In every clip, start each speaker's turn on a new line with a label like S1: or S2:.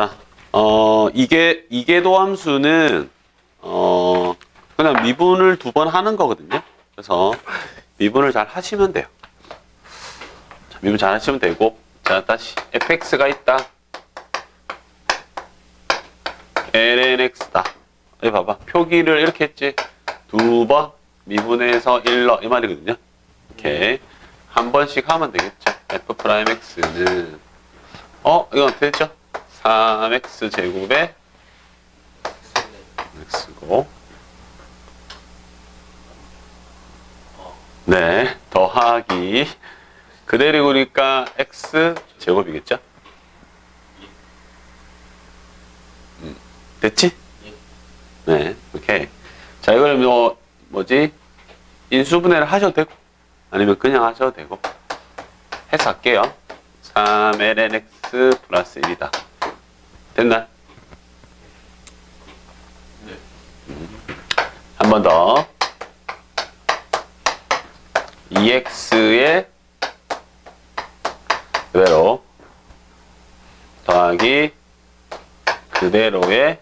S1: 자, 어, 이게, 이계도 함수는, 어, 그냥 미분을 두 번 하는 거거든요. 그래서 미분을 잘 하시면 돼요. 자, 미분 잘 하시면 되고, 자, 다시 fx가 있다. lnx다. 여기 봐봐. 표기를 이렇게 했지. 두 번 미분해서 1러 이 말이거든요. 이렇게 한 번씩 하면 되겠죠. f 프라임 x는 어 이건 어떻게 됐죠? 3x 제곱에 x고 네 더하기 그대로 그러니까 x 제곱이겠죠? 음, 됐지? 네, 오케이. 자, 이걸 뭐, 뭐지? 인수분해를 하셔도 되고, 아니면 그냥 하셔도 되고, 해서 할게요. 3lnx 플러스 1이다. 됐나? 한번 더. 2x의 그대로 더하기 그대로의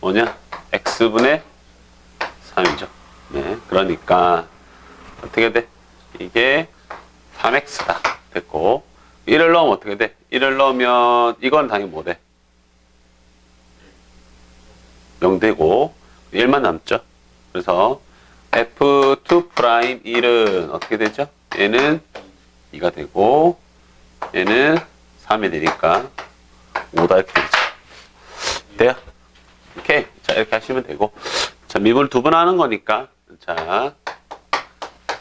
S1: 뭐냐? x분의 3이죠. 네. 그러니까 어떻게 돼? 이게 3x다. 됐고 1을 넣으면 어떻게 돼? 1을 넣으면 이건 당연히 뭐 돼? 0 되고 1만 남죠. 그래서 f2 프라임 1은 어떻게 되죠? 얘는 2가 되고 얘는 3이 되니까 5다 이렇게 되죠. 돼요? 오케이. 자, 이렇게 하시면 되고. 자, 미분 두 번 하는 거니까. 자.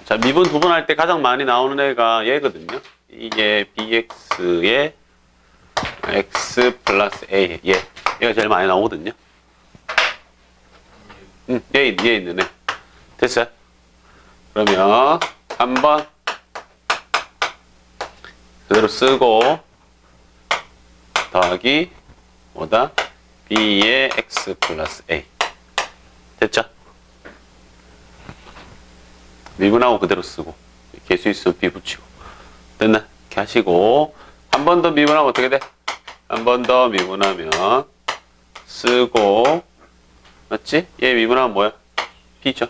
S1: 자, 미분 두 번 할 때 가장 많이 나오는 애가 얘거든요. 이게 bx의 x 플러스 a. 얘. 얘가 제일 많이 나오거든요. 응, 얘, 얘 있는 애. 됐어요? 그러면 한번 그대로 쓰고 더하기 뭐다? b의 x 플러스 a 됐죠? 미분하고 그대로 쓰고 개수 있으면 b 붙이고 됐나? 이렇게 하시고 한 번 더 미분하면 어떻게 돼? 한 번 더 미분하면 쓰고 맞지? 얘 미분하면 뭐야? b죠?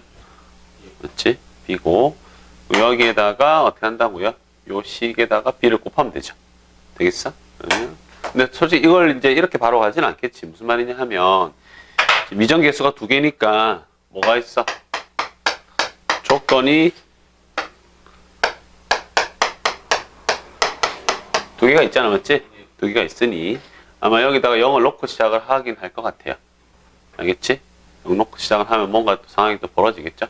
S1: 맞지? b고 여기에다가 어떻게 한다고요? 요 식에다가 b를 곱하면 되죠 되겠어? 근데 솔직히 이걸 이제 이렇게 바로 가진 않겠지. 무슨 말이냐 하면 미정 개수가 두 개니까 뭐가 있어? 조건이 두 개가 있잖아, 맞지? 두 개가 있으니 아마 여기다가 0을 놓고 시작을 하긴 할 것 같아요. 알겠지? 0 놓고 시작을 하면 뭔가 또 상황이 또 벌어지겠죠?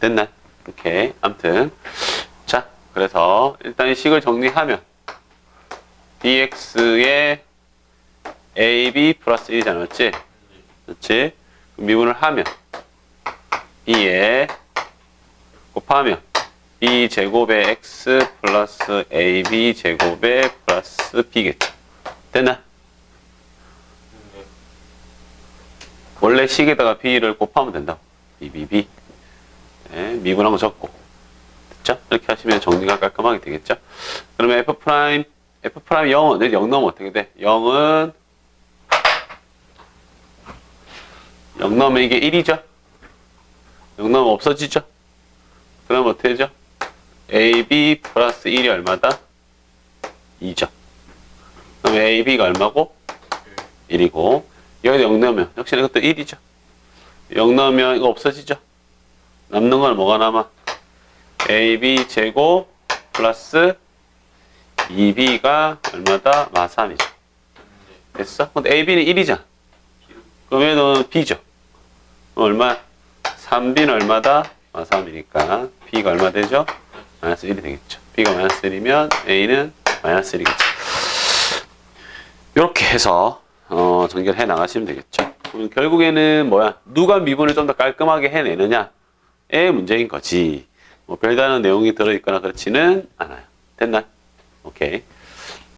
S1: 됐나? 오케이. 암튼 자, 그래서 일단 이 식을 정리하면 dx의 ab 플러스 1이잖아, 맞지? 그럼 미분을 하면 b에 곱하면 b 제곱의 x 플러스 ab 제곱의 플러스 b겠죠. 됐나? 원래 식에다가 b를 곱하면 된다고. bbb. 네, 미분한 거 적고. 됐죠? 이렇게 하시면 정리가 깔끔하게 되겠죠? 그러면 f 프라임 f 프라임 0은 0 넣으면 어떻게 돼? 0은 0 넣으면 이게 1이죠? 0 넣으면 없어지죠? 그럼 어떻게 되죠? Ab 플러스 1이 얼마다? 2죠. 그럼 ab가 얼마고? 1이고 여기도 0 넣으면 역시나 이것도 1이죠. 0 넣으면 이거 없어지죠? 남는 건 뭐가 남아? ab 제곱 플러스 2b가 얼마다? 마 3이죠. 됐어? 근데 ab는 1이잖아. 그럼 얘는 b죠. 얼마? 3b는 얼마다? 마 3이니까 b가 얼마 되죠? 마이너스 1이 되겠죠. b가 마이너스 1이면 a는 마이너스 1이겠죠. 이렇게 해서 어, 전개를 해 나가시면 되겠죠. 그럼 결국에는 뭐야? 누가 미분을 좀 더 깔끔하게 해내느냐의 문제인 거지. 뭐 별다른 내용이 들어있거나 그렇지는 않아요. 됐나? 오케이.